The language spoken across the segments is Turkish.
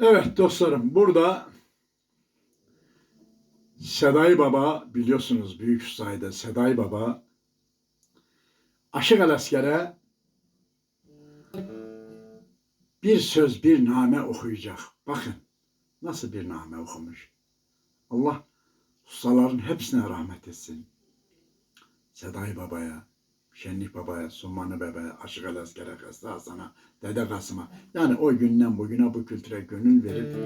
Evet dostlarım burada Seday Baba biliyorsunuz büyük ustaydı Seday Baba Aşık Alaskere bir söz bir name okuyacak. Bakın nasıl bir name okumuş. Allah ustaların hepsine rahmet etsin. Seday Baba'ya, Şenlik Baba'ya, Sumanı Baba'ya, Aşık Alaskere, Kısta Hasan'a, Dede Kasım'a yani o günden bugüne bu kültüre gönül verip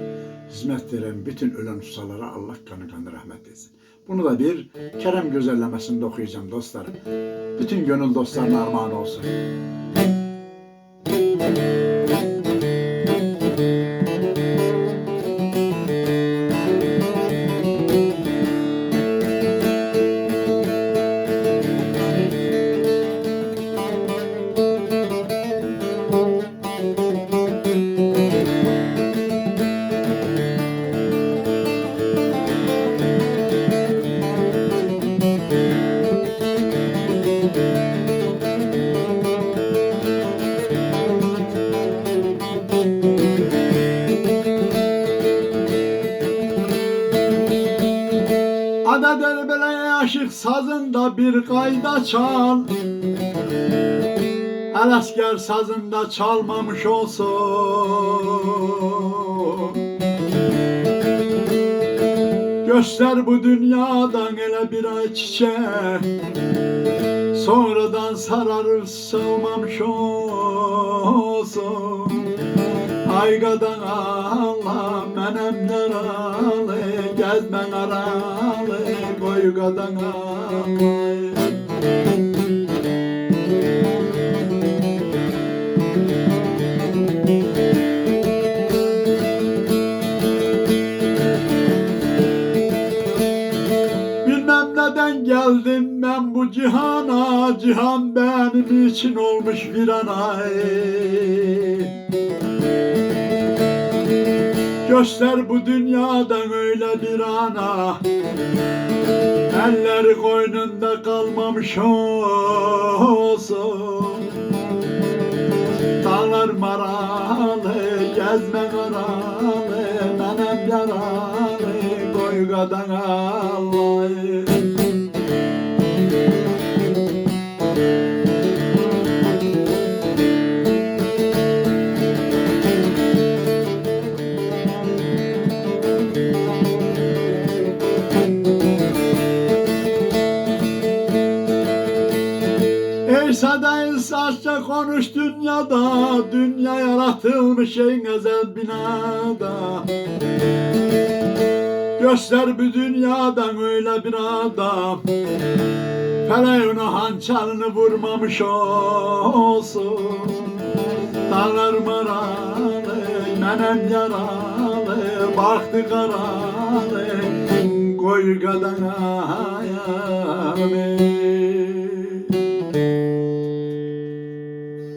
hizmet veren bütün ölen ustalara Allah kanı kanı rahmet etsin. Bunu da bir Kerem güzellemesinde okuyacağım dostlarım. Bütün gönül dostlarına armağan olsun. Ada derbeleye aşık sazında bir kayda çal. El asker sazında çalmamış olsun. Göster bu dünyadan ele bir ay çiçek Sonradan sararır sığmamış olsun Aygadan Allah menem naralı Gezmen aralı Koygadan Allah geldim ben bu cihana Cihan benim için olmuş bir anay Göster bu dünyadan öyle bir ana. Elleri koynunda kalmamış olsun Dağlar maralı, gezme karalı Menem yaralı, koygadan ağlayı Ey sadayı saçça konuş dünyada. Dünya yaratılmış en ezel binada. Göster bir dünyadan öyle bir adam Feleğine hançerini vurmamış olsun. Dağlar maralı, menem yaralı Baktı karalı, koy kadana ayağımı